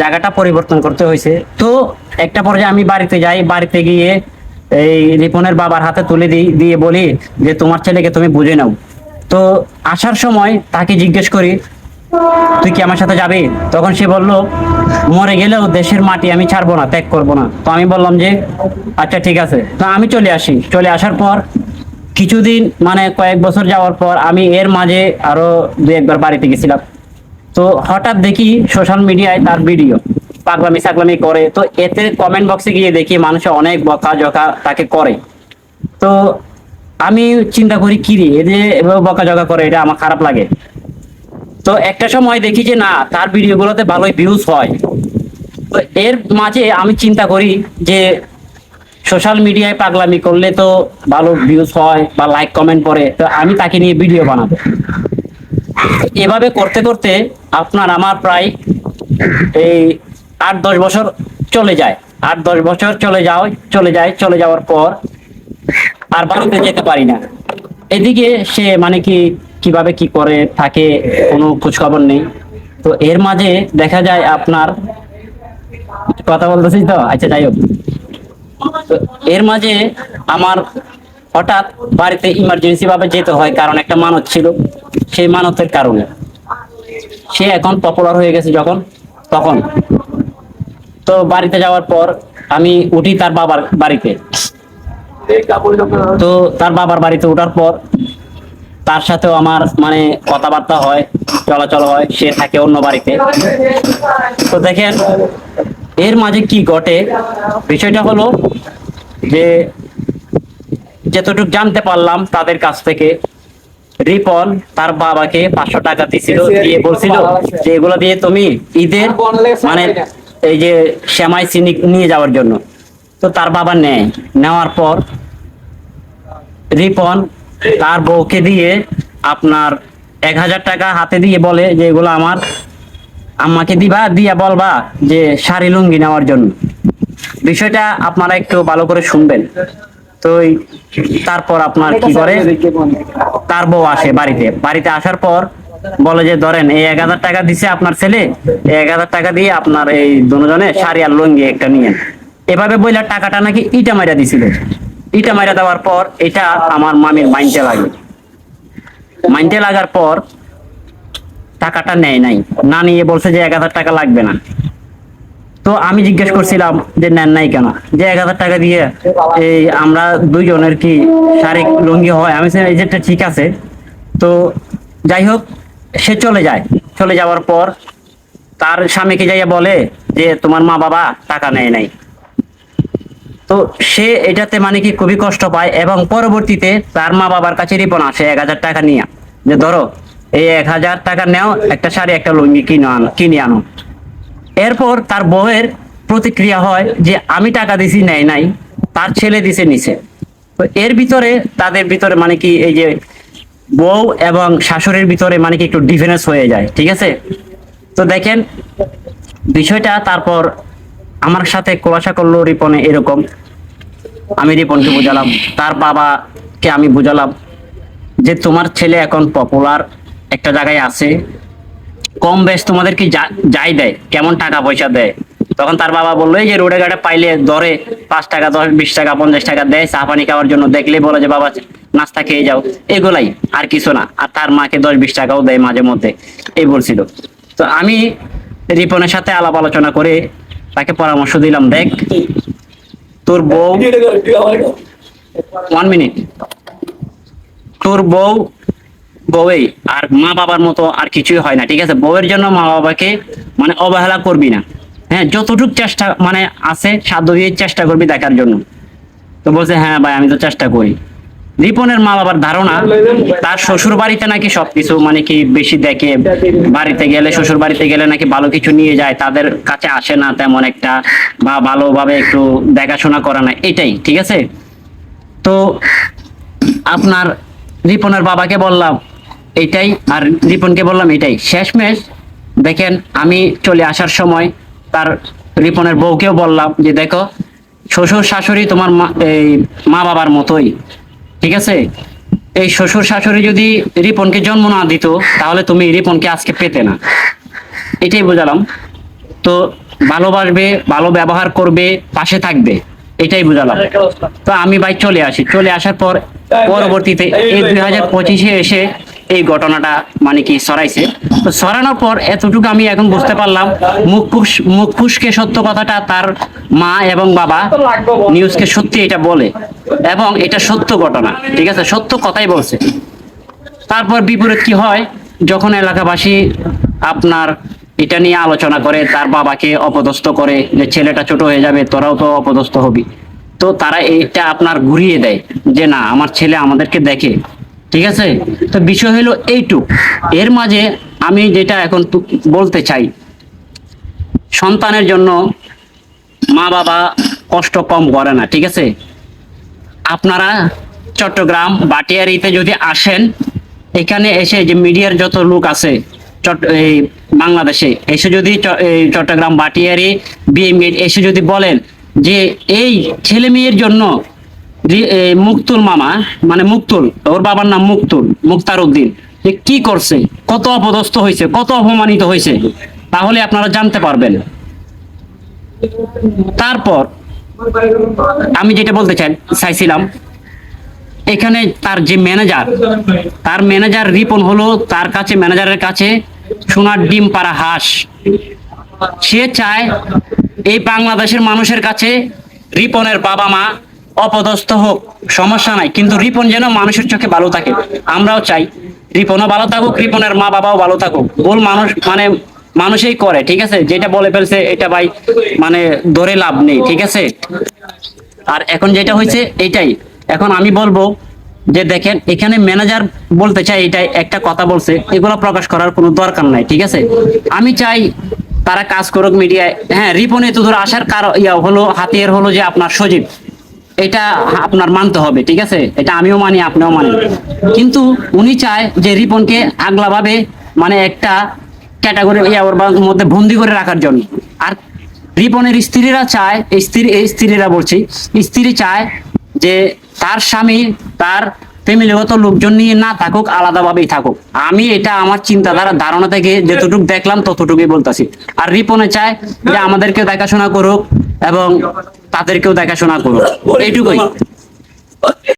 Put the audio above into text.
জায়গাটা পরিবর্তন করতে হয়েছে। তো একটা পর্যায়ে আমি বাড়িতে যাই, বাড়িতে গিয়ে এই রিপনের বাবার হাতে তুলে দিই, দিয়ে বলি যে, তোমার ছেলেকে তুমি বুঝে নাও। তো আসার সময় তাকে জিজ্ঞেস করি, তুই কি আমার সাথে যাবি? তখন সে বলল, মরে গেলেও দেশের মাটি আমি ছাড়বো না, ত্যাগ করব না। তো আমি বললাম যে আচ্ছা ঠিক আছে। তো আমি চলে আসি। চলে আসার পর কিছুদিন মানে কয়েক বছর যাওয়ার পর আমি এর মাঝে আরও দু একবার বাড়িতে গেছিলাম। তো হঠাৎ দেখি সোশ্যাল মিডিয়ায় তার ভিডিও পাগলামি সাগলামি করে। তো এতে কমেন্ট বক্সে গিয়ে দেখি মানুষ অনেক বকা জকা তাকে করে। তো আমি চিন্তা করি, কি রে এদের এভাবে বকা জকা করে, এটা আমার খারাপ লাগে। তো একটা সময় দেখি যে, না, তার ভিডিওগুলোতে ভালোই ভিউজ হয়। তো এর মাঝে আমি চিন্তা করি যে সোশ্যাল মিডিয়ায় পাগলামি করলে তো ভালো ভিউজ হয় বা লাইক কমেন্ট পড়ে। তো আমি তাকে নিয়ে ভিডিও বানাবো। এভাবে করতে করতে আপনার আমার প্রায় এই আট দশ বছর চলে যায়। আট দশ বছর চলে যাও, চলে যায়, চলে যাওয়ার পর আর বাড়িতে যেতে পারি না। এদিকে সে মানে কি, কীভাবে কি করে, থাকে, কোনো খোঁজখবর নেই। তো এর মাঝে দেখা যায় আপনার, কথা বলতেছি তো? আচ্ছা যাই হোক। এর মাঝে আমার হঠাৎ বাড়িতে ইমার্জেন্সি ভাবে যেতে হয়, কারণ একটা মানত ছিল। সেই মানতের কারণে। সে এখন পপুলার হয়ে গেছে যখন, তখন। তো বাড়িতে যাওয়ার পর আমি উঠি তার বাবার বাড়িতে। তো তার বাবার বাড়িতে ওঠার পর তার সাথেও আমার মানে কথাবার্তা হয়, চলাচল হয়, সে থাকে অন্য বাড়িতে। তো দেখেন, এর মাঝে কি ঘটে? বিষয়টা হলো যে যতটুকু জানতে পারলাম তাদের কাছ থেকে রিপন তার বাবাকে পাঁচশো টাকা দিছিল দিয়ে বলছিল যে এগুলো দিয়ে তুমি ঈদের মানে এই যে শ্যামাই চিনি নিয়ে যাওয়ার জন্য। তো তার বাবা নেয়। নেওয়ার পর রিপন তার বউকে দিয়ে আপনার এক হাজার টাকা হাতে দিয়ে বলে যে এগুলো আমার আম্মাকে দিবা দিয়া বলবা যে শাড়ি লুঙ্গি নেওয়ার জন্য। বিষয়টা আপনারা একটু ভালো করে শুনবেন। তো তারপর আপনার কি করে? তার বউ আসে বাড়িতে। বাড়িতে আসার পর বলে যে, ধরেন, এই এক হাজার টাকা দিছে আপনার ছেলে। এক হাজার টাকা দিয়ে আপনার এই দুজনে শাড়ি আর লুঙ্গি একটা নিয়েন। এভাবে বইলার টাকাটা নাকি ইটা মাইরা দিছিল। ইটা মাইরা দেওয়ার পর এটা আমার মামির মাইন্ডে লাগে। মাইন্ডে লাগার পর টাকাটা নেয় নাই। না নিয়ে বলছে যে, এক হাজার টাকা লাগবে না। তো আমি জিজ্ঞেস করছিলাম যে নেন নাই কেন? যে এক হাজার টাকা দিয়ে এই আমরা দুইজনের কি শারীরিক লুঙ্গি হয়? আমি এই ঠিক আছে। তো যাই হোক, সে চলে যায়। চলে যাওয়ার পর তার স্বামীকে যাইয়া বলে যে তোমার মা বাবা টাকা নেয় নাই। তো সে এটাতে মানে কি খুবই কষ্ট পায় এবং পরবর্তীতে তার মা বাবার কাছে রিপন আসে এক হাজার টাকা নিয়ে। যে ধরো, এই এক হাজার টাকা নেও, একটা শাড়ি, একটা লুঙ্গি কিনে আনো কিনে আনো। এরপর তার বউয়ের প্রতিক্রিয়া হয় যে, আমি টাকা দিছি, নেয় নাই। তার ছেলে দিছে নিছে তো এর ভিতরে তাদের ভিতরে মানে কি, এই যে বউ এবং শাশুড়ির ভিতরে মানে কি একটু ডিফারেন্স হয়ে যায়, ঠিক আছে? তো দেখেন, বিষয়টা তারপর আমার সাথে খোলাসা করল রিপনে এরকম। আমি রিপনকে বুঝালাম, তার বাবাকে আমি বুঝালাম যে, তোমার ছেলে এখন পপুলার একটা জায়গায় আছে। কম বেশ তোমাদের কি যা- যাই দেয় কেমন টাকা পয়সা দেয়? তখন তার বাবা বলল এই যে রোডে ঘাটে পাইলে ধরে পাঁচ টাকা দশ বিশ টাকা পঞ্চাশ টাকা দেয় চা পানি খাওয়ার জন্য। দেখলে বলে যে বাবা নাস্তা খেয়ে যাও। এগুলাই আর কিছু না। আর তার মাকে দশ বিশ টাকাও দেয় মাঝে মধ্যে। এই বলছিল। তো আমি রিপনের সাথে আলাপ আলোচনা করে তাকে পরামর্শ দিলাম দেখ তোর বউ ওয়ান মিনিট তোর বউ বউই আর মা বাবার মতো আর কিছুই হয় না, ঠিক আছে? বউয়ের জন্য মা বাবাকে মানে অবহেলা করবি না। হ্যাঁ যতটুক চেষ্টা মানে আছে, সাধ্য দিয়ে চেষ্টা করবি দেখার জন্য। তো বলছে হ্যাঁ ভাই, আমি তো চেষ্টা করি। রিপনের মা বাবার ধারণা, তার শ্বশুর বাড়িতে নাকি সবকিছু মানে কি বেশি দেখে, বাড়িতে গেলে, শ্বশুর বাড়িতে গেলে নাকি ভালো কিছু নিয়ে যায়, তাদের কাছে আসে না তেমন একটা, বা ভালোভাবে একটু দেখাশোনা করা না, এটাই, ঠিক আছে? তো আপনার রিপনের বাবাকে বললাম এটাই আর রিপনকে বললাম এটাই শেষমেশ, দেখেন, আমি চলে আসার সময় তার রিপনের বউকেও বললাম যে, দেখো, শ্বশুর শাশুড়ি তোমার মা, এই মা বাবার মতোই, ঠিক আছে? এই শ্বশুর শাশুড়ি যদি রিপনকে জন্ম না দিত, তাহলে তুমি রিপনকে আজকে পেতে না। এটাই বোঝালাম। তো ভালোবাসবে, ভালো ব্যবহার করবে, পাশে থাকবে, এটাই বুঝালাম। তো আমি ভাই চলে আসি। চলে আসার পর, পরবর্তীতে এই দুই হাজার পঁচিশে এসে এই ঘটনাটা মানে কি সরাইছে? তো সরানোর পর এতটুকু আমি এখন বুঝতে পারলাম মুখ ফুস মুখ ফুসকে সত্য কথাটা তার মা এবং বাবা নিউজকে সত্যি এটা বলে এবং এটা সত্য ঘটনা, ঠিক আছে? সত্য কথাই বলছে। তারপর বিপরীত কি হয়? যখন এলাকাবাসী আপনার এটা নিয়ে আলোচনা করে, তার বাবাকে অপদস্থ করে, যে ছেলেটা ছোট হয়ে যাবে, তোরাও তো অপদস্থ হবি। তো তারা এটা আপনার ঘুরিয়ে দেয় যে না, আমার ছেলে আমাদেরকে দেখে। ঠিক আছে? তো বিষয় হলো এইটুক। এর মাঝে আমি যেটা এখন বলতে চাই, সন্তানের জন্য মা বাবা কষ্ট কম করে না, ঠিক আছে? আপনারা চট্টগ্রাম বাটিয়ারিতে যদি আসেন, এখানে এসে যে মিডিয়ার যত লোক আছে, চট এই বাংলাদেশে, এসে যদি চট্টগ্রাম বাটিয়ারি বিএমগেট এসে যদি বলেন যে এই ছেলে মেয়ের জন্য মুক্তুল মামা মানে মুক্তুল, ওর বাবার নাম মুক্তুল মুক্তার উদ্দিন যে কি করছে, কত অপদস্থ হয়েছে, কত অপমানিত হয়েছে, তাহলে আপনারা জানতে পারবেন। তারপর, আমি যেটা বলতে চাই, চাইছিলাম, এখানে তার যে ম্যানেজার, তার ম্যানেজার রিপন হলো তার কাছে, ম্যানেজারের কাছে সোনার ডিম পাড়া হাঁস। সে চায় এই বাংলাদেশের মানুষের কাছে রিপনের বাবা মা অপদস্থ হোক, সমস্যা নাই। কিন্তু রিপন যেন মানুষের চোখে ভালো থাকে। আমরাও চাই রিপনও ভালো থাকুক, রিপনের মা বাবাও ভালো থাকুক। ভুল মানুষ মানে মানুষই করে, ঠিক আছে? যেটা বলে ফেলছে, এটা ভাই মানে ধরে লাভ নেই, ঠিক আছে? আর এখন যেটা হয়েছে, এটাই। এখন আমি বলব যে দেখেন, এখানে ম্যানেজার বলতে চাই এটাই, একটা কথা বলছে, এগুলো প্রকাশ করার কোনো দরকার নাই, ঠিক আছে? আমি চাই তারা কাজ করুক মিডিয়ায়। হ্যাঁ রিপনে তো ধর আসার কারণ, ইয়া হলো, হাতিয়ার হলো যে আপনার সজীব। এটা আপনার মানতে হবে, ঠিক আছে? এটা আমিও মানি, আপনিও মানি কিন্তু উনি চায় যে রিপনকে আগলাভাবে মানে একটা ক্যাটাগরি, ইয়া ওর বা- মধ্যে বন্দি করে রাখার জন্য। আর রিপনের স্ত্রীরা চায় স্ত্রী স্ত্রীরা বলছি, স্ত্রী চায় যে তার স্বামী, তার ফ্যামিলিগত লোকজন নিয়ে না থাকুক, আলাদাভাবেই থাকুক। আমি এটা আমার চিন্তাধারা ধারণা থেকে যতটুকু দেখলাম, ততটুকুই বলতাছি। আর রিপনে চায় যে আমাদেরকে দেখাশোনা করুক এবং তাদেরকেও দেখাশোনা করুন এইটুকুই।